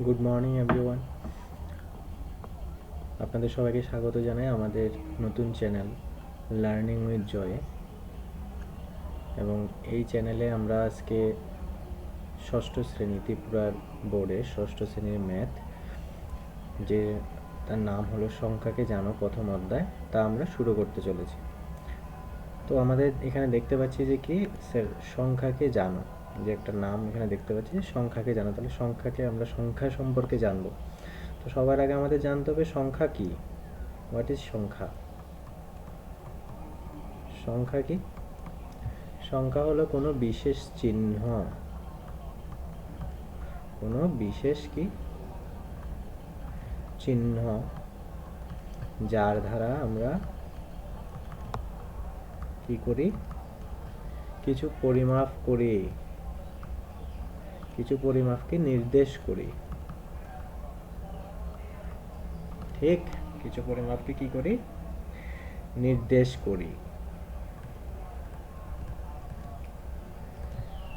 Good morning everyone আপনাদের সবাইকে স্বাগত জানাই আমাদের নতুন চ্যানেল লার্নিং উইথ জয়ে এবং এই চ্যানেলে আমরা আজকে ষষ্ঠ শ্রেণি ত্রিপুরার বোর্ডে, ষষ্ঠ শ্রেণির ম্যাথ যে তার নাম হলো সংখ্যাকে জানো প্রথম অধ্যায়, তা আমরা শুরু করতে চলেছি। তো আমাদের এখানে দেখতে পাচ্ছি যে কি, স্যার, সংখ্যাকে জানো। যে একটা নাম এখানে দেখতে পাচ্ছি যে সংখ্যাকে জানা। তাহলে সংখ্যাকে আমরা সংখ্যা সম্পর্কে জানব। তো সবার আগে আমাদের জানতে হবে সংখ্যা কি? হোয়াট ইজ সংখ্যা? সংখ্যা কি? সংখ্যা হলো কোনো বিশেষ চিহ্ন। কোনো বিশেষ কি? চিহ্ন যার দ্বারা আমরা কি করি? কিছু পরিমাপ করি। কিছু পরিমাপকে নির্দেশ করি। ঠিক, কিছু পরিমাপকে কি করি? নির্দেশ করি।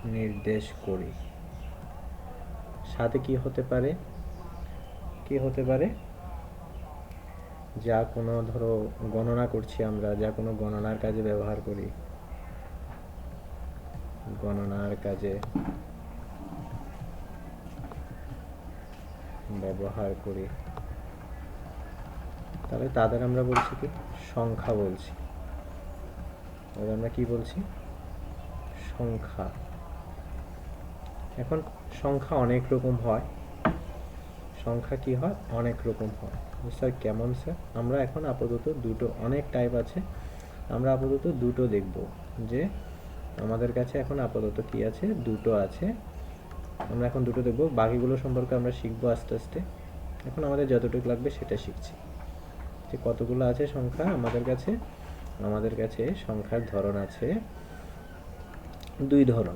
নির্দেশ করি। সাথে কি হতে পারে? কি হতে পারে? যা কোনো, ধরো, গণনা করছি আমরা, যা কোনো গণনার কাজে ব্যবহার করি। গণনার কাজে ব্যবহার করি। তাহলে তাদের আমরা বলছি কি? সংখ্যা বলছি। তাদের আমরা কি বলছি? সংখ্যা। এখন সংখ্যা অনেক রকম হয়। সংখ্যা কি হয়? অনেক রকম হয়। স্যার কেমন স্যার? আমরা এখন আপাতত দুটো, অনেক টাইপ আছে। আমরা আপাতত দুটো দেখব যে আমাদের কাছে এখন আপাতত কি আছে? দুটো আছে। আমরা এখন দুটো দেখব। বাকিগুলো সম্পর্কে আমরা শিখব আস্তে আস্তে। এখন আমাদের যতটুকু লাগবে সেটা শিখছি। যে কতগুলো আছে সংখ্যা? আমাদের কাছে আমাদের কাছে সংখ্যার ধরন আছে দুই ধরন।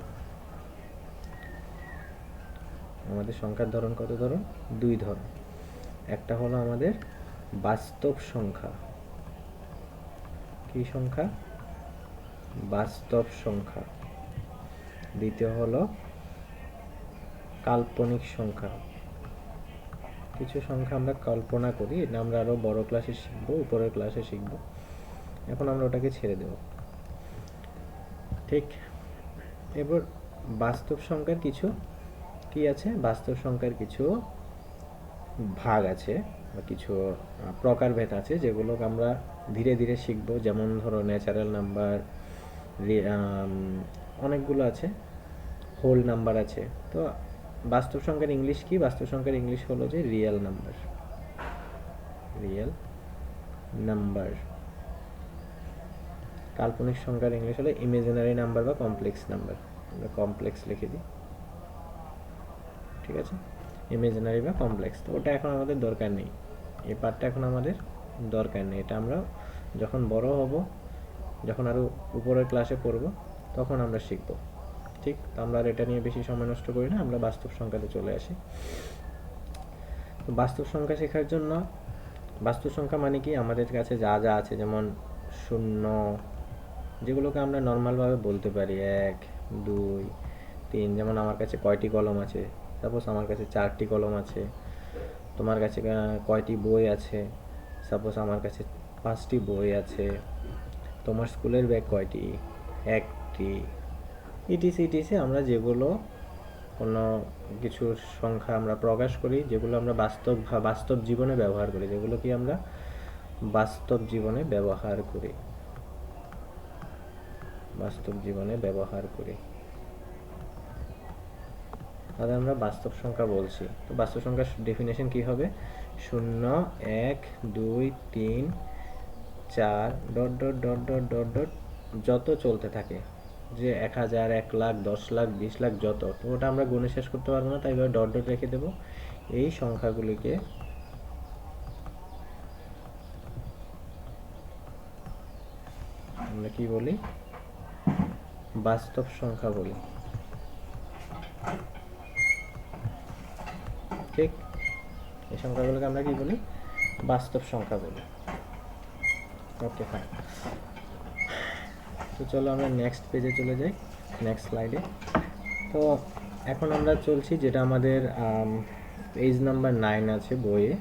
আমাদের সংখ্যার ধরন কত ধরন? দুই ধরন। একটা হলো আমাদের বাস্তব সংখ্যা। কি সংখ্যা? বাস্তব সংখ্যা। দ্বিতীয় হলো কাল্পনিক সংখ্যা। কিছু সংখ্যা আমরা কল্পনা করি, এটা আমরা আরও বড় ক্লাসে শিখব, উপরের ক্লাসে শিখব। এখন আমরা ওটাকে ছেড়ে দেব। ঠিক? এবার বাস্তব সংখ্যার কিছু কি আছে? বাস্তব সংখ্যার কিছু ভাগ আছে, বা কিছু প্রকারভেদ আছে, যেগুলোকে আমরা ধীরে ধীরে শিখব। যেমন ধরো ন্যাচারাল নাম্বার অনেকগুলো আছে হোল নাম্বার আছে। তো বাস্তব সংখ্যার ইংলিশ কি? বাস্তব সংখ্যার ইংলিশ হলো যে রিয়েল নাম্বার রিয়েল নাম্বার কাল্পনিক সংখ্যার ইংলিশ হলো ইমেজিনারি নাম্বার বা কমপ্লেক্স নাম্বার আমরা কমপ্লেক্স লিখে দিই। ঠিক আছে? ইমেজিনারি বা কমপ্লেক্স তো ওটা এখন আমাদের দরকার নেই। এই পার্টটা এখন আমাদের দরকার নেই। এটা আমরা যখন বড় হব, যখন আরও উপরের ক্লাসে পড়ব, তখন আমরা শিখব। ঠিক, তো আমরা আর এটা নিয়ে বেশি সময় নষ্ট করি না, আমরা বাস্তব সংখ্যাতে চলে আসি। তো বাস্তব সংখ্যা শেখার জন্য, বাস্তব সংখ্যা মানে কি? আমাদের কাছে যা যা আছে, যেমন শূন্য, যেগুলোকে আমরা নর্মালভাবে বলতে পারি, এক, দুই, তিন, যেমন আমার কাছে কয়টি কলম আছে, সাপোজ আমার কাছে চারটি কলম আছে, তোমার কাছে কয়টি বই আছে, সাপোজ আমার কাছে পাঁচটি বই আছে, তোমার স্কুলের ব্যাগ কয়টি? একটি ইটিসি ইটিসি আমরা যেগুলো কোনো কিছুর সংখ্যা আমরা প্রকাশ করি, যেগুলো আমরা বাস্তব বাস্তব জীবনে ব্যবহার করি, যেগুলো কি আমরা বাস্তব জীবনে ব্যবহার করি। বাস্তব জীবনে ব্যবহার করি। তাহলে আমরা বাস্তব সংখ্যা বলছি। তো বাস্তব সংখ্যার ডেফিনেশন কি হবে? শূন্য, এক, দুই, তিন, চার, dot dot dot dot dot dot, যত চলতে থাকে। যে এক হাজার, এক লাখ, দশ লাখ, বিশ লাখ যত, তো ওটা আমরা গুণে শেষ করতে পারব না, তাই এবার ডট ডট রেখে দেবো। এই সংখ্যাগুলিকে আমরা কি বলি? বাস্তব সংখ্যা বলি। ঠিক? এই সংখ্যাগুলোকে আমরা কি বলি? বাস্তব সংখ্যা বলি। ওকে ফাইন তো চলো আমরা নেক্সট পেজে চলে যাই নেক্সট স্লাইডে তো এখন আমরা চলছি যেটা আমাদের পেজ নাম্বার নাইন আছে বইয়ে।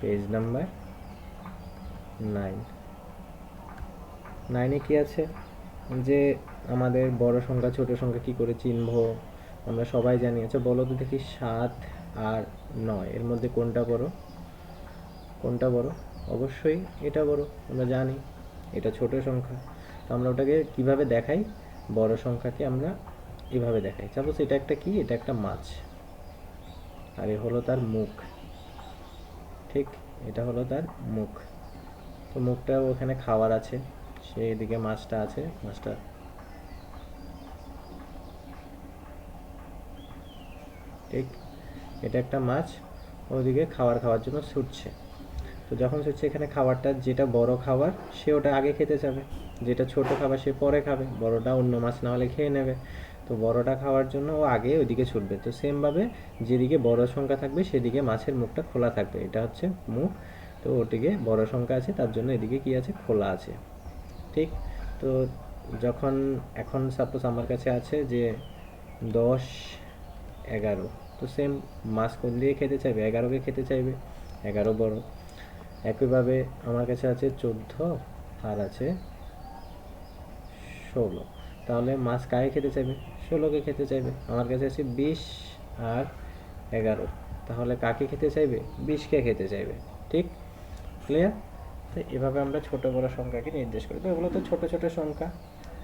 পেজ নাম্বার নাইন নাইনে কি আছে? যে আমাদের বড় সংখ্যা, ছোট সংখ্যা কি করে চিনব? আমরা সবাই জানি। আচ্ছা বলো তো দেখি সাত আর নয়। এর মধ্যে কোনটা বড়? কোনটা বড়? অবশ্যই এটা বড়। আমরা জানি। এটা ছোট সংখ্যা। তো আমরা ওটাকে কীভাবে দেখাই? বড় সংখ্যাকে আমরা এভাবে দেখাই। সাপোজ এটা একটা কি? এটা একটা মাছ। আর এ হলো তার মুখ। ঠিক? এটা হলো তার মুখ। তো মুখটা ওখানে খাওয়ার আছে। সে এদিকে মাছটা আছে, মাছটা ঠিক? এটা একটা মাছ। ওদিকে খাবার খাওয়ার জন্য ছুটছে। তো যখন ছুটছে এখানে খাবারটা, যেটা বড় খাবার, সে ওটা আগে খেতে যাবে যেটা ছোট খাবার, সে পরে খাবে। বড়টা অন্য মাছ না হলে খেয়ে নেবে। তো বড়টা খাওয়ার জন্য ও আগে ওইদিকে ছুটবে। তো সেমভাবে যেদিকে বড় সংখ্যা থাকবে, সেদিকে মাছের মুখটা খোলা থাকবে। এটা হচ্ছে মুখ। তো ওটিকে বড় সংখ্যা আছে, তার জন্য এদিকে কি আছে? খোলা আছে। ঠিক? তো যখন, এখন সাপোজ আমার কাছে আছে যে দশ, এগারো। তো সেম মাছ কোন দিয়ে খেতে চাইবে? এগারোকে খেতে চাইবে। এগারো বড়। একইভাবে আমার কাছে আছে চোদ্দ, আর আছে ষোলো। তাহলে মাছ কাকে খেতে চাইবে? ষোলোকে খেতে চাইবে। আমার কাছে আছে বিশ আর এগারো। তাহলে কাকে খেতে চাইবে? বিশকে খেতে চাইবে। ঠিক? ক্লিয়ার তো এভাবে আমরা ছোট বড় সংখ্যাকে নির্দেশ করি। তো এগুলো তো ছোট ছোট সংখ্যা।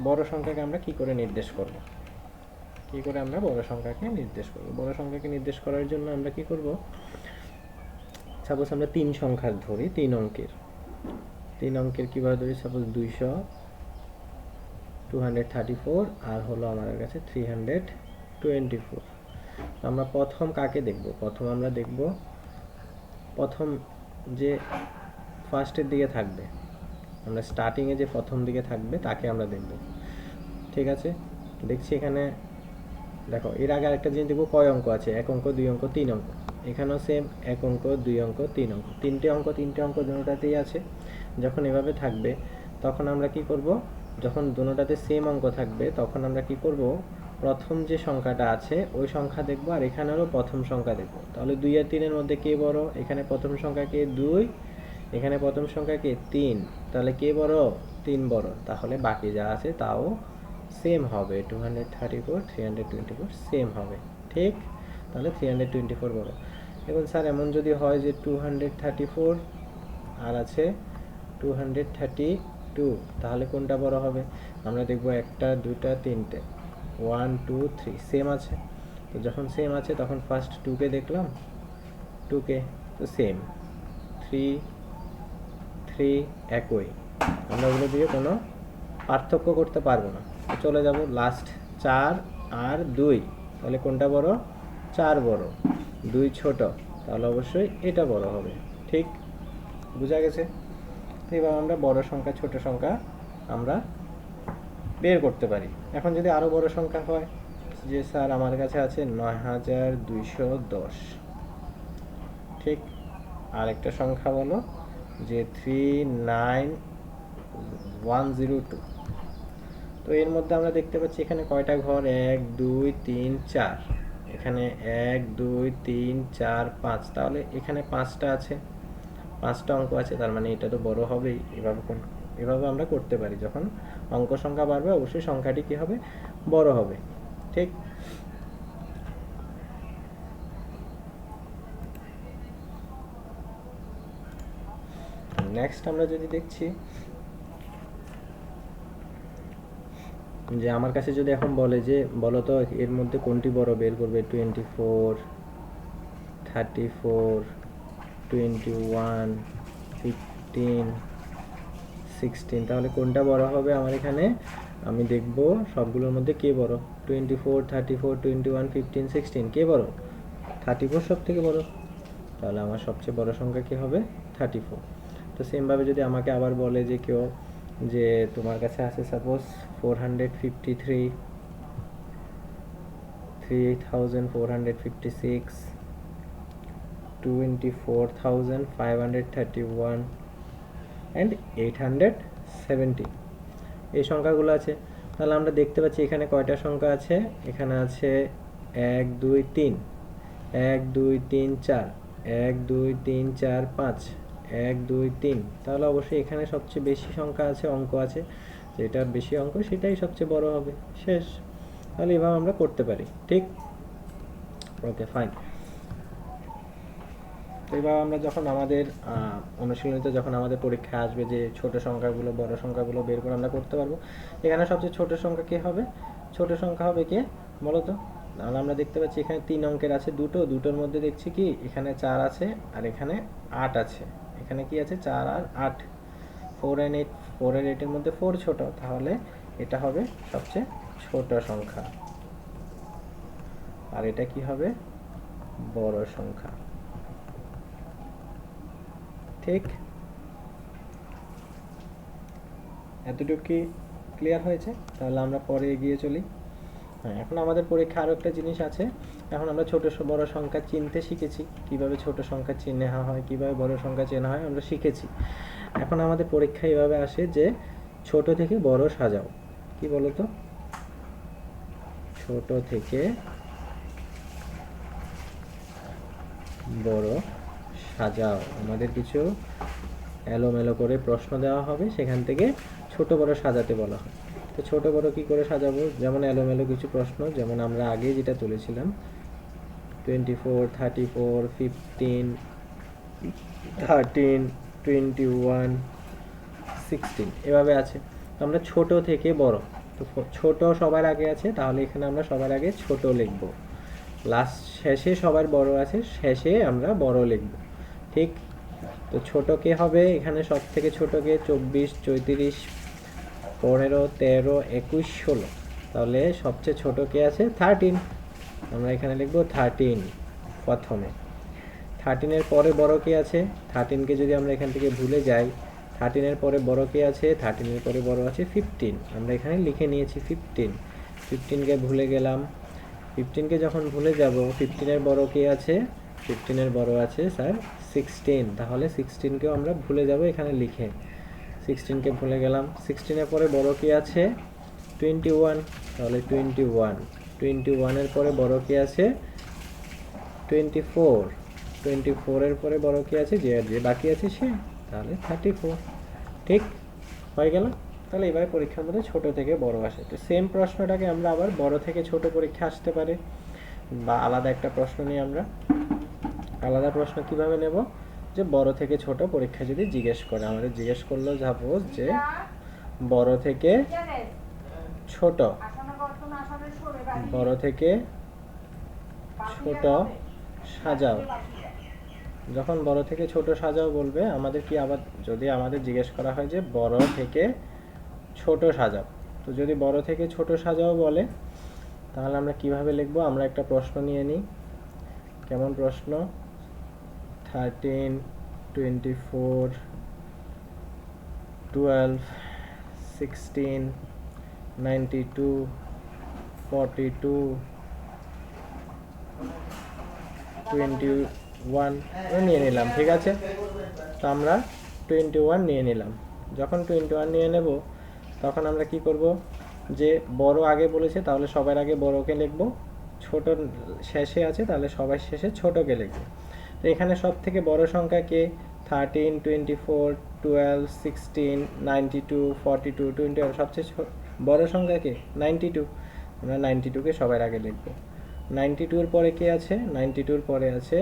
বড় সংখ্যাকে আমরা কি করে নির্দেশ করব? কি করে আমরা বড় সংখ্যাকে নির্দেশ করব? বড় সংখ্যাকে নির্দেশ করার জন্য আমরা কি করব? সাপোজ আমরা তিন সংখ্যার ধরি, তিন অঙ্কের। তিন অঙ্কের কীভাবে ধরি? সাপোজ দুইশো টু হান্ড্রেড থার্টি ফোর আর হলো আমাদের কাছে থ্রি হান্ড্রেড টোয়েন্টি ফোর আমরা প্রথম কাকে দেখব? প্রথম আমরা দেখব, প্রথম যে ফার্স্টের দিকে থাকবে, আমরা স্টার্টিংয়ে যে প্রথম দিকে থাকবে, তাকে আমরা দেখব। ঠিক আছে? দেখছি এখানে, দেখো, এর আগে আরেকটা জিনিস দেখব, কয় অঙ্ক আছে? এক অঙ্ক, দুই অঙ্ক, তিন অঙ্ক। এখানেও সেম এক অঙ্ক, দুই অঙ্ক, তিন অঙ্ক। তিনটে অঙ্ক তিনটে অঙ্ক দুটাতেই আছে। যখন এভাবে থাকবে, তখন আমরা কি করব? যখন দুটোটাতে সেম অঙ্ক থাকবে, তখন আমরা কি করব? প্রথম যে সংখ্যাটা আছে, ওই সংখ্যা দেখব আর এখানেরও প্রথম সংখ্যা দেখব। তাহলে দুই আর তিনের মধ্যে কে বড়? এখানে প্রথম সংখ্যা কে দুই, এখানে প্রথম সংখ্যা কে তিন। তাহলে কে বড়? তিন বড়। তাহলে বাকি যা আছে তাও সেম হবে। Two hundred thirty four three hundred twenty four same হবে। ঠিক? তাহলে থ্রি হান্ড্রেড টোয়েন্টি ফোর বড় এবং স্যার, এমন যদি হয় যে টু হান্ড্রেড থার্টি ফোর আর আছে টু হান্ড্রেড থার্টি টু তাহলে কোনটা বড় হবে? আমরা দেখব একটা দুটা তিনটে। ওয়ান টু থ্রি সেম আছে। তো যখন সেম আছে, তখন ফার্স্ট টুকে দেখলাম। টুকে তো সেম থ্রি থ্রি একই। আমরা ওগুলো দিয়ে কোনো পার্থক্য করতে পারব না। চলে যাব লাস্ট চার আর দুই। তাহলে কোনটা বড়? চার বড়। দুই ছোট, তাহলে অবশ্যই এটা বড় হবে। ঠিক? বোঝা গেছে? এবার আমরা বড় সংখ্যা, ছোট সংখ্যা আমরা বের করতে পারি। এখন যদি আরও বড় সংখ্যা হয়, যে স্যার আমার কাছে আছে নয় হাজার দুইশো দশ। ঠিক? আরেকটা সংখ্যা বলো, যে three nine one zero two. তো এর মধ্যে আমরা দেখতে পাচ্ছি এখানে কয়টা ঘর? এক, দুই, তিন, চার। এখানে এক, দুই, তিন, চার, পাঁচ। তাহলে এখানে পাঁচটা আছে। পাঁচটা অঙ্ক আছে, তার মানে এটা তো বড় হবেই। এভাবে এভাবে আমরা করতে পারি। যখন অঙ্ক সংখ্যা বাড়বে, অবশ্যই সংখ্যাটি কি হবে? বড় হবে। ঠিক? নেক্সট আমরা যদি দেখছি যে আমার কাছে যদি এখন বলে যে বলো তো এর মধ্যে কোনটি বড়, বের করবে twenty four thirty four twenty one fifteen sixteen তাহলে কোনটা বড় হবে আমার এখানে? আমি দেখব সবগুলোর মধ্যে কে বড়? Twenty four thirty four twenty one fifteen sixteen কে বড়? থার্টি ফোর সব থেকে বড়। তাহলে আমার সবচেয়ে বড় সংখ্যা কী হবে? থার্টি ফোর তো সেমভাবে যদি আমাকে আবার বলে যে কেউ, যে তোমার কাছে আছে suppose four hundred fifty three three thousand four hundred fifty six twenty four thousand five hundred thirty one and eight hundred এই সংখ্যাগুলো আছে। তাহলে আমরা দেখতে পাচ্ছি এখানে কয়টা সংখ্যা আছে? এখানে আছে এক, দুই, তিন। এক, দুই, তিন, চার। এক, দুই, তিন, চার, পাঁচ। এক, দুই, তিন। তাহলে অবশ্যই এখানে সবচেয়ে বেশি সংখ্যা আছে, অঙ্ক আছে। যেটার বেশি অঙ্ক, সেটাই সবচেয়ে বড় হবে। শেষ। তাহলে এভাবে আমরা করতে পারি। ঠিক? ওকে ফাইন তো এবার আমরা যখন আমাদের অনুশীলনীতে যখন আমাদের পরীক্ষা আসবে যে ছোট সংখ্যাগুলো, বড় সংখ্যাগুলো বের করে আমরা করতে পারব, এখানে সবচেয়ে ছোট সংখ্যা কে হবে? ছোট সংখ্যা হবে কে? বলো তো তাহলে আমরা দেখতে পাচ্ছি এখানে তিন অঙ্কের আছে দুটো। দুটোর মধ্যে দেখছি কি? এখানে চার আছে আর এখানে আট আছে। এখানে কি আছে? চার আর আট। ফোর অ্যান্ড এইট ফোর আর এইটের মধ্যে ফোর ছোট, তাহলে এটা হবে সবচেয়ে ছোট সংখ্যা। আর এটা কি হবে? বড় সংখ্যা। ঠিক? এতটুকু কি ক্লিয়ার হয়েছে? তাহলে আমরা পরে এগিয়ে চলি। হ্যাঁ এখন আমাদের পরীক্ষা আরও একটা জিনিস আছে। এখন আমরা ছোট বড় সংখ্যা চিনতে শিখেছি। কীভাবে ছোট সংখ্যা চিহ্নে হয়, কীভাবে বড় সংখ্যা চেনা হয়, আমরা শিখেছি। এখন আমাদের পরীক্ষা এভাবে আসে যে ছোট থেকে বড় সাজাও। কি বলো তো ছোট থেকে বড় সাজাও। আমাদের কিছু এলোমেলো করে প্রশ্ন দেওয়া হবে, সেখান থেকে ছোট বড় সাজাতে বলা হয়। তো ছোট বড় কি করে সাজাবো? যেমন এলোমেলো কিছু প্রশ্ন, যেমন আমরা আগে যেটা তুলেছিলাম twenty four thirty four fifteen thirteen twenty one sixteen এভাবে আছে। আমরা ছোট থেকে বড়। তো ছোট সবার আগে আছে, তাহলে এখানে আমরা সবার আগে ছোট লিখব। লাস্ট শেষে সবার বড় আছে, শেষে আমরা বড় লিখব। ঠিক? তো ছোট কে হবে? এখানে সব থেকে ছোট কে? চব্বিশ, চৌত্রিশ, পনেরো, তেরো, একুশ, ষোলো। তাহলে সবচেয়ে ছোট কে আছে? থার্টিন আমরা এখানে লিখব থার্টিন প্রথমে। থার্টিনের পরে বড় কে আছে? থার্টিনকে যদি আমরা এখান থেকে ভুলে যাই থার্টিনের পরে বড় কে আছে? থার্টিনের পরে বড় আছে ফিফটিন আমরা এখানে লিখে নিয়েছি ফিফটিন ফিফটিনকে ভুলে গেলাম। ফিফটিনকে যখন ভুলে যাব ফিফটিনের বড় কে আছে? ফিফটিনের বড় আছে স্যার সিক্সটিন তাহলে সিক্সটিনকেও আমরা ভুলে যাব এখানে লিখে। সিক্সটিনকে ভুলে গেলাম। সিক্সটিনের পরে বড় কি আছে? টোয়েন্টি ওয়ান তাহলে টোয়েন্টি ওয়ান টোয়েন্টি ওয়ানের পরে বড় কি আছে? টোয়েন্টি ফোর টোয়েন্টি ফোরের পরে বড় কি আছে? যে যে বাকি আছে সে। তাহলে থার্টি ফোর ঠিক? হয়ে গেল? তাহলে এবারে পরীক্ষার মধ্যে ছোট থেকে বড় আসে। তো সেম প্রশ্নটাকে আমরা আবার বড় থেকে ছোট পরীক্ষা আসতে পারে। বা আলাদা একটা প্রশ্ন নিয়ে আমরা আলাদা প্রশ্ন কীভাবে নেব? যে বড় থেকে ছোট পরীক্ষা যদি জিজ্ঞেস করে। আমাদের জিজ্ঞেস করলেও যাব যে বড় থেকে ছোট। বড় থেকে ছোট সাজাও। যখন বড় থেকে ছোট সাজাও বলবে, আমাদের কি আবার যদি আমাদের জিজ্ঞেস করা হয় যে বড় থেকে ছোট সাজাও, তো যদি বড় থেকে ছোট সাজাও বলে, তাহলে আমরা কীভাবে লিখব? আমরা একটা প্রশ্ন নিয়ে নিই। কেমন প্রশ্ন? Thirteen twenty four twelve sixteen ninety two forty two twenty one নিয়ে নিলাম, ঠিক আছে? তো আমরা টোয়েন্টি ওয়ান নিয়ে নিলাম। যখন টোয়েন্টি ওয়ান নিয়ে নেব, তখন আমরা কি করব? যে বড় আগে বলেছে, তাহলে সবার আগে বড়কে লিখব। ছোট শেষে আছে, তাহলে সবার শেষে ছোটকে লিখব। তো এখানে সব থেকে বড় সংখ্যা কে? Thirteen twenty four twelve sixteen ninety two forty two twenty সবচেয়ে বড় সংখ্যা কে? নাইনটি টু আমরা নাইনটি টুকে সবার আগে লিখব। নাইনটি টুর পরে কে আছে? নাইনটি টুর পরে আছে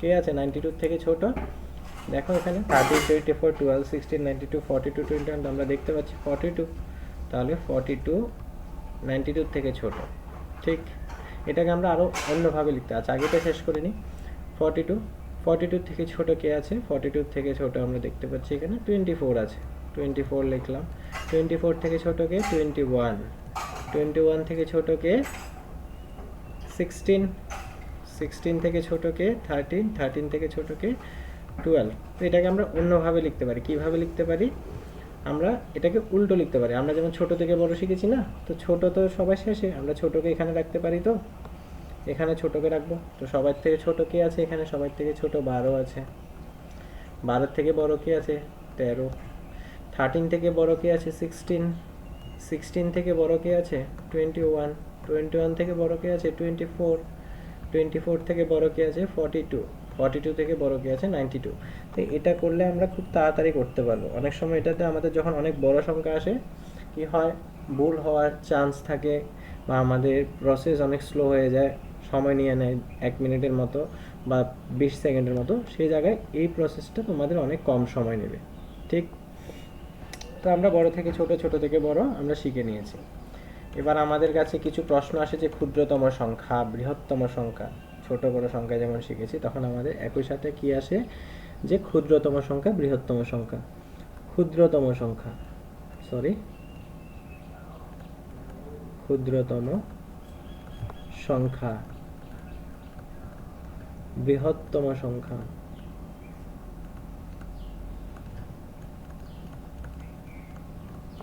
কে আছে? নাইনটি টুর থেকে ছোট। দেখো এখানে thirty twenty four twelve sixteen ninety two forty two twenty one আমরা দেখতে পাচ্ছি ফর্টি টু তাহলে ফর্টি টু নাইনটি টুর থেকে ছোট। ঠিক? এটাকে আমরা আরও অন্যভাবে লিখতে আচ্ছা আগেটা শেষ করে নিই ফর্টি টু ফর্টি টুর থেকে ছোট কে আছে? ফর্টি টু থেকে ছোট আমরা দেখতে পাচ্ছি এখানে। টোয়েন্টি ফোর আছে। টোয়েন্টি ফোর লিখলাম। টোয়েন্টি ফোর থেকে ছোট কে? টোয়েন্টি ওয়ান টোয়েন্টি ওয়ান থেকে ছোট কে সিক্সটিন সিক্সটিন থেকে ছোট কে থার্টিন থার্টিন থেকে ছোট কে টুয়েলভ তো এটাকে আমরা অন্যভাবে লিখতে পারি। কীভাবে লিখতে পারি? আমরা এটাকে উল্টো লিখতে পারি। আমরা যেমন ছোট থেকে বড় শিখেছি না? তো ছোট তো সবার শেষে। আমরা ছোটকে এখানে রাখতে পারি তো? এখানে ছোটকে রাখব। তো সবার থেকে ছোট কে আছে এখানে? সবার থেকে ছোট বারো আছে। বারোর থেকে বড় কে আছে? তেরো। থার্টিন থেকে বড় কে আছে? সিক্সটিন সিক্সটিন থেকে বড় কে আছে? টোয়েন্টি ওয়ান টোয়েন্টি ওয়ান থেকে বড় কে আছে? টোয়েন্টি ফোর টোয়েন্টি ফোর থেকে বড় কি আছে? ফর্টি টু ফর্টি টু থেকে বড় কি আছে? নাইনটি টু তো এটা করলে আমরা খুব তাড়াতাড়ি করতে পারব। অনেক সময় এটাতে আমাদের যখন অনেক বড় সংখ্যা আসে, কি হয়? ভুল হওয়ার চান্স থাকে বা আমাদের প্রসেস অনেক স্লো হয়ে যায়, সময় নিয়ে নেয় এক মিনিটের মতো বা বিশ সেকেন্ডের মতো। সেই জায়গায় এই প্রসেসটা তোমাদের অনেক কম সময় নেবে। ঠিক তো আমরা বড় থেকে ছোট ছোট থেকে বড় আমরা শিখে নিয়েছি। এবার আমাদের কাছে কিছু প্রশ্ন আসে যে ক্ষুদ্রতম সংখ্যা, বৃহত্তম সংখ্যা, ছোট বড় সংখ্যা যেমন শিখেছি, তখন আমাদের একই সাথে কি আসে যে ক্ষুদ্রতম সংখ্যা, বৃহত্তম সংখ্যা। ক্ষুদ্রতম সংখ্যা সরি ক্ষুদ্রতম সংখ্যা, বৃহত্তম সংখ্যা।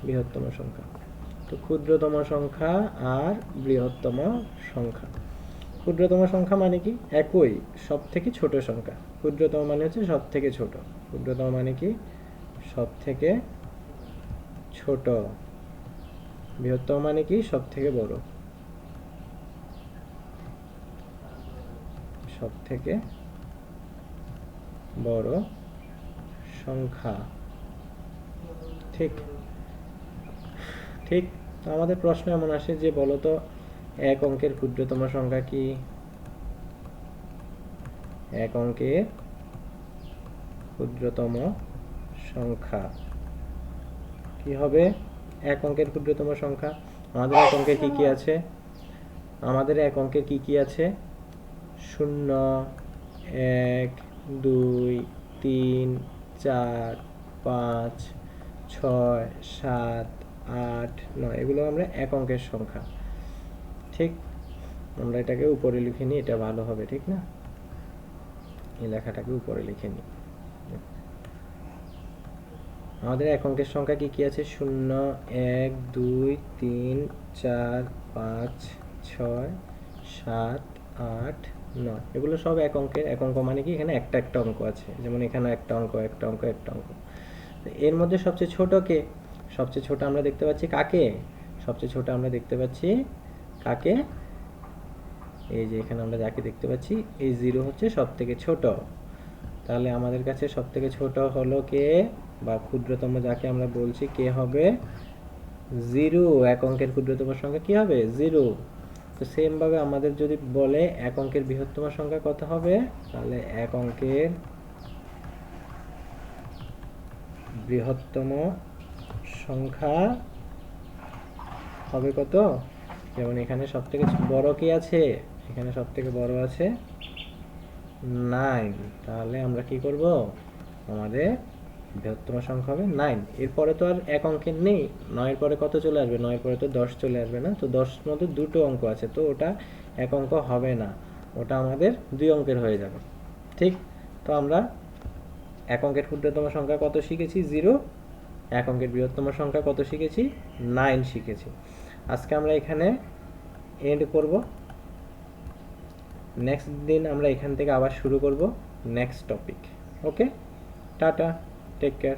বৃহত্তম সংখ্যা। তো ক্ষুদ্রতম সংখ্যা আর বৃহত্তম সংখ্যা। ক্ষুদ্রতম সংখ্যা মানে কি? একই সব থেকে ছোট সংখ্যা। ক্ষুদ্রতম মানে হচ্ছে সব থেকে ছোট। ক্ষুদ্রতম মানে কি? সব থেকে ছোট। বৃহত্তম মানে কি? সব থেকে বড়। সব থেকে বড় সংখ্যা। ঠিক। ঠিক? তো আমাদের প্রশ্ন এমন আসে যে বলতো এক অঙ্কের ক্ষুদ্রতম সংখ্যা কি? এক অঙ্কের ক্ষুদ্রতম সংখ্যা। কি হবে? এক অঙ্কের ক্ষুদ্রতম সংখ্যা। আমাদের এক অঙ্কের কি কি আছে? আমাদের এক অঙ্কের কি কি আছে? শূন্য এক দুই তিন চার পাঁচ ছয় সাত আট, নয়, এগুলো আমরা এক অঙ্কের সংখ্যা। ঠিক? আমরা এটাকে উপরে লিখে নিই, এটা ভালো হবে, ঠিক না? এই লেখাটাকে উপরে লিখে নিই। আমাদের এক অঙ্কের সংখ্যা কি কি আছে? শূন্য, এক, দুই, তিন, চার, পাঁচ, ছয়, সাত, আট, নয়। এগুলো সব এক অঙ্কের, এক অঙ্ক মানে কি? এখানে একটা একটা অঙ্ক আছে। যেমন এখানে একটা অঙ্ক একটা অঙ্ক একটা অঙ্ক। এর মধ্যে সবচেয়ে ছোট কে? সবচেয়ে ছোট আমরা দেখতে পাচ্ছি কাকে? সবচেয়ে ছোট আমরা দেখতে পাচ্ছি কাকে? এই যে এখানে আমরা যাকে দেখতে পাচ্ছি, এই জিরো হচ্ছে সব থেকে ছোট। তাহলে আমাদের কাছে সব থেকে ছোট হলো কে? বা ক্ষুদ্রতম যাকে আমরা বলছি কে হবে? জিরো। এক অঙ্কের ক্ষুদ্রতম সংখ্যা কি হবে? জিরো। তো সেম ভাবে আমাদের যদি বলে এক অঙ্কের বৃহত্তম সংখ্যা কত হবে? তাহলে এক অঙ্কের বৃহত্তম সংখ্যা হবে কত? যেমন এখানে সব থেকে বড় কি আছে? এখানে সব থেকে বড় আছে নাইন তাহলে আমরা কি করব? আমাদের বৃহত্তম সংখ্যা হবে নাইন এরপরে তো আর এক অঙ্কের নেই। নয়ের পরে কত চলে আসবে? নয়ের পরে তো দশ চলে আসবে না? তো দশ মধ্যে দুটো অঙ্ক আছে, তো ওটা এক অঙ্ক হবে না। ওটা আমাদের দুই অঙ্কের হয়ে যাবে। ঠিক? তো আমরা এক অঙ্কের ক্ষুদ্রতম সংখ্যা কত শিখেছি? জিরো এক অঙ্কের বৃহত্তম সংখ্যা কত শিখেছি? নাইন শিখেছি। আজকে আমরা এখানে এন্ড করব। নেক্সট দিন আমরা এখান থেকে আবার শুরু করব। Next topic okay tata take care